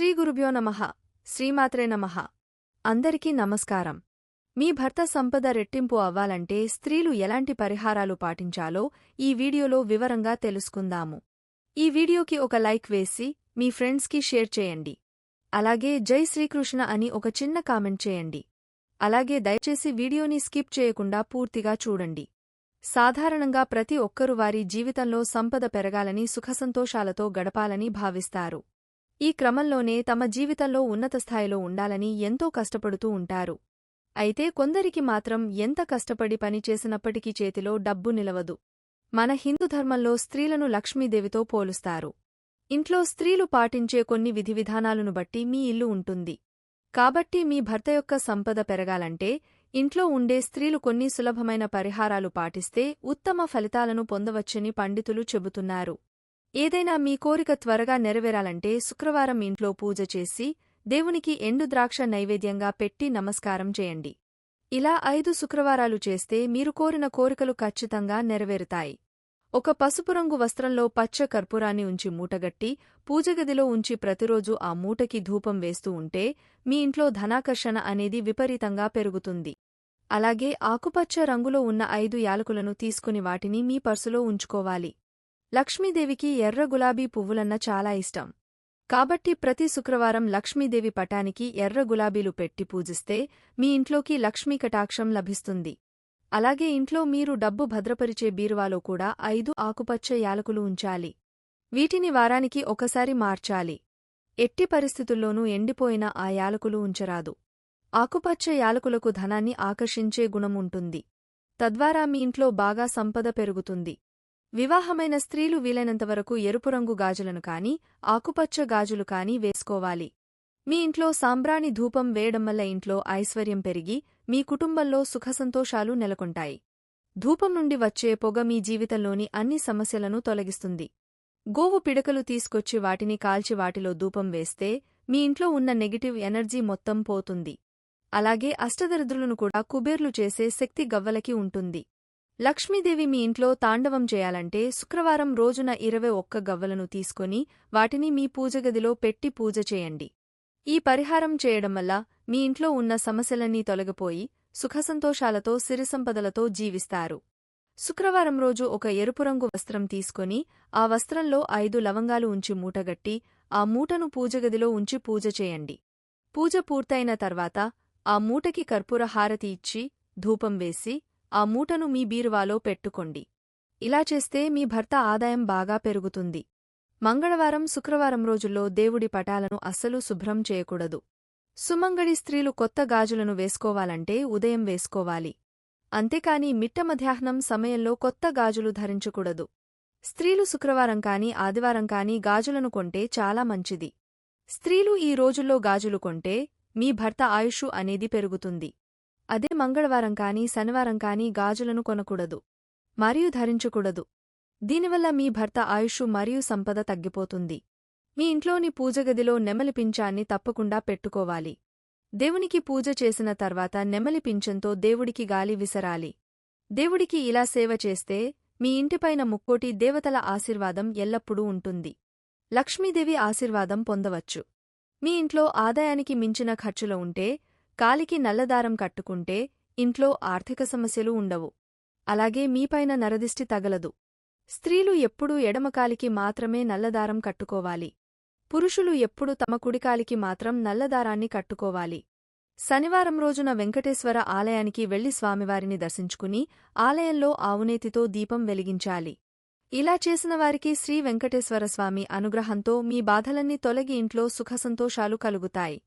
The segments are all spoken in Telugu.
శ్రీ గురుభ్యో నమః. శ్రీమాత్రే నమః. అందరికీ నమస్కారం. మీ భర్త సంపద రెట్టింపు అవ్వాలంటే స్త్రీలు ఎలాంటి పరిహారాలు పాటించాలో ఈ వీడియోలో వివరంగా తెలుసుకుందాము. ఈ వీడియోకి ఒక లైక్ వేసి మీ ఫ్రెండ్స్కి షేర్ చేయండి. అలాగే జై శ్రీకృష్ణ అని ఒక చిన్న కామెంట్ చేయండి. అలాగే దయచేసి వీడియోని స్కిప్ చేయకుండా పూర్తిగా చూడండి. సాధారణంగా ప్రతి ఒక్కరు వారి జీవితంలో సంపద పెరగాలని సుఖసంతోషాలతో గడపాలని భావిస్తారు. ఈ క్రమంలోనే తమ జీవితంలో ఉన్నత స్థాయిలో ఉండాలని ఎంతో కష్టపడుతూ ఉంటారు. అయితే కొందరికి మాత్రం ఎంత కష్టపడి పనిచేసినప్పటికీ చేతిలో డబ్బు నిలవదు. మన హిందూ ధర్మంలో స్త్రీలను లక్ష్మీదేవితో పోలుస్తారు. ఇంట్లో స్త్రీలు పాటించే కొన్ని విధివిధానాలను బట్టి మీ ఇల్లు ఉంటుంది. కాబట్టి మీ భర్త యొక్క సంపద పెరగాలంటే ఇంట్లో ఉండే స్త్రీలు కొన్ని సులభమైన పరిహారాలు పాటిస్తే ఉత్తమ ఫలితాలను పొందవచ్చని పండితులు చెబుతున్నారు. ఏదైనా మీ కోరిక త్వరగా నెరవేరాలంటే శుక్రవారం ఇంట్లో పూజ చేసి దేవునికి ఎండు ద్రాక్ష నైవేద్యంగా పెట్టి నమస్కారం చేయండి. ఇలా ఐదు శుక్రవారాలు చేస్తే మీరు కోరిన కోరికలు ఖచ్చితంగా నెరవేరుతాయి. ఒక పసుపు రంగు వస్త్రంలో పచ్చ కర్పూరాన్ని ఉంచి మూటగట్టి పూజగదిలో ఉంచి ప్రతిరోజు ఆ మూటకి ధూపం వేస్తూ ఉంటే మీ ఇంట్లో ధనాకర్షణ అనేది విపరీతంగా పెరుగుతుంది. అలాగే ఆకుపచ్చ రంగులో ఉన్న ఐదు యాలకులను తీసుకుని వాటిని మీ పర్సులో ఉంచుకోవాలి. లక్ష్మీదేవికి ఎర్ర గులాబీ పువ్వులన్న చాలా ఇష్టం. కాబట్టి ప్రతి శుక్రవారం లక్ష్మీదేవి పటానికి ఎర్ర గులాబీలు పెట్టి పూజిస్తే మీ ఇంట్లోకి లక్ష్మీ కటాక్షం లభిస్తుంది. అలాగే ఇంట్లో మీరు డబ్బు భద్రపరిచే బీరువాలో కూడా ఐదు ఆకుపచ్చ యాలకులు ఉంచాలి. వీటిని వారానికి ఒకసారి మార్చాలి. ఎట్టి పరిస్థితుల్లోనూ ఎండిపోయిన ఆ యాలకులు ఉంచరాదు. ఆకుపచ్చ యాలకులకు ధనాన్ని ఆకర్షించే గుణముంటుంది తద్వారా మీ ఇంట్లో బాగా సంపద పెరుగుతుంది. వివాహమైన స్త్రీలు వీలైనంతవరకు ఎరుపు రంగు గాజులను కాని ఆకుపచ్చ గాజులు కాని వేసుకోవాలి. మీ ఇంట్లో సాంబ్రాణి ధూపం వేయడం వల్ల ఇంట్లో ఐశ్వర్యం పెరిగి మీ కుటుంబంలో సుఖసంతోషాలు నెలకొంటాయి. ధూపం నుండి వచ్చే పొగ మీ జీవితంలోని అన్ని సమస్యలను తొలగిస్తుంది. గోవు పిడకలు తీసుకొచ్చి వాటిని కాల్చి వాటిలో ధూపం వేస్తే మీ ఇంట్లో ఉన్న నెగిటివ్ ఎనర్జీ మొత్తం పోతుంది. అలాగే అష్టదరిద్రులను కూడా కుబేర్లు చేసే శక్తి గవ్వలకి ఉంటుంది. లక్ష్మీదేవి మీ ఇంట్లో తాండవం చేయాలంటే శుక్రవారం రోజున ఇరవై ఒక్క గవ్వలను తీసుకొని వాటిని మీ పూజగదిలో పెట్టి పూజ చేయండి. ఈ పరిహారం చేయడం వల్ల మీ ఇంట్లో ఉన్న సమస్యలన్నీ తొలగిపోయి సుఖసంతోషాలతో సిరిసంపదలతో జీవిస్తారు. శుక్రవారం రోజు ఒక ఎరుపు రంగు వస్త్రం తీసుకొని ఆ వస్త్రంలో ఐదు లవంగాలు ఉంచి మూటగట్టి ఆ మూటను పూజగదిలో ఉంచి పూజ చేయండి. పూజ పూర్తయిన తర్వాత ఆ మూటకి కర్పూర హారతి ఇచ్చి ధూపం వేసి ఆ మూటను మీ బీరువాలో పెట్టుకోండి. ఇలా చేస్తే మీ భర్త ఆదాయం బాగా పెరుగుతుంది. మంగళవారం శుక్రవారం రోజుల్లో దేవుడి పటాలను అస్సలు శుభ్రం చేయకూడదు. సుమంగళి స్త్రీలు కొత్త గాజులను వేసుకోవాలంటే ఉదయం వేసుకోవాలి. అంతేకాని మిట్ట మధ్యాహ్నం సమయంలో కొత్త గాజులు ధరించకూడదు. స్త్రీలు శుక్రవారం కాని ఆదివారం కాని గాజులను కొంటే చాలా మంచిది. స్త్రీలు ఈ రోజుల్లో గాజులు కొంటే మీ భర్త ఆయుషు అనేది పెరుగుతుంది. అదే మంగళవారం కానీ శనివారం కానీ గాజులను కొనకూడదు మరియు ధరించకూడదు. దీనివల్ల మీ భర్త ఆయుషు మరియు సంపద తగ్గిపోతుంది. మీ ఇంట్లోని పూజగదిలో నెమలి పింఛాన్ని తప్పకుండా పెట్టుకోవాలి. దేవునికి పూజ చేసిన తర్వాత నెమలి పింఛంతో దేవుడికి గాలి విసరాలి. దేవుడికి ఇలా సేవ చేస్తే మీ ఇంటిపైన ముక్కోటి దేవతల ఆశీర్వాదం ఎల్లప్పుడూ ఉంటుంది. లక్ష్మీదేవి ఆశీర్వాదం పొందవచ్చు. మీ ఇంట్లో ఆదాయానికి మించిన ఖర్చులు ఉంటే కాలికి నల్లదారం కట్టుకుంటే ఇంట్లో ఆర్థిక సమస్యలు ఉండవు. అలాగే మీపైన నరదిష్టి తగలదు. స్త్రీలు ఎప్పుడూ ఎడమకాలికి మాత్రమే నల్లదారం కట్టుకోవాలి. పురుషులు ఎప్పుడు తమ కుడికాలికి మాత్రం నల్లదారాన్ని కట్టుకోవాలి. శనివారం రోజున వెంకటేశ్వర ఆలయానికి వెళ్ళి స్వామివారిని దర్శించుకుని ఆలయంలో ఆవునేతితో దీపం వెలిగించాలి. ఇలా చేసిన వారికి శ్రీ వెంకటేశ్వర స్వామి అనుగ్రహంతో మీ బాధలన్నీ తొలగి ఇంట్లో సుఖసంతోషాలు కలుగుతాయి.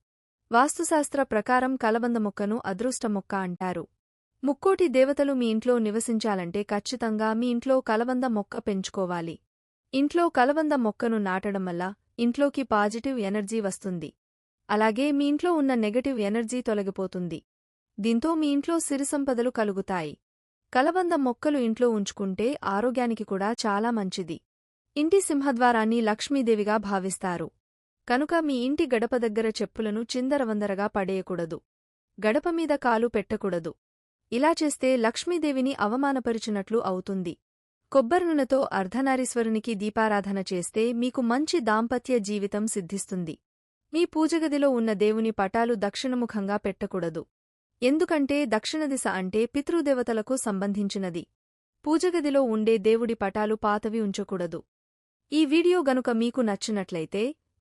వాస్తుశాస్త్ర ప్రకారం కలబంద మొక్కను అదృష్ట మొక్క అంటారు. ముక్కోటి దేవతలు మీ ఇంట్లో నివసించాలంటే ఖచ్చితంగా మీ ఇంట్లో కలబంద మొక్క పెంచుకోవాలి. ఇంట్లో కలబంద మొక్కను నాటడం వల్ల ఇంట్లోకి పాజిటివ్ ఎనర్జీ వస్తుంది. అలాగే మీ ఇంట్లో ఉన్న నెగటివ్ ఎనర్జీ తొలగిపోతుంది. దీంతో మీ ఇంట్లో సిరిసంపదలు కలుగుతాయి. కలబంద మొక్కలు ఇంట్లో ఉంచుకుంటే ఆరోగ్యానికి కూడా చాలా మంచిది. ఇంటి సింహద్వారాన్ని లక్ష్మీదేవిగా భావిస్తారు. కనుక మీ ఇంటి గడప దగ్గర చెప్పులను చిందరవందరగా పడేయకూడదు. గడపమీద కాలు పెట్టకూడదు. ఇలా చేస్తే లక్ష్మీదేవిని అవమానపరిచినట్లు అవుతుంది. కొబ్బర్నునతో అర్ధనారీశ్వరునికి దీపారాధన చేస్తే మీకు మంచి దాంపత్య జీవితం సిద్ధిస్తుంది. మీ పూజగదిలో ఉన్న దేవుని పటాలు దక్షిణముఖంగా పెట్టకూడదు. ఎందుకంటే దక్షిణ దిశ అంటే పితృదేవతలకు సంబంధించినది. పూజగదిలో ఉండే దేవుడి పటాలు పాతవి ఉంచకూడదు. ఈ వీడియో గనుక మీకు నచ్చినట్లయితే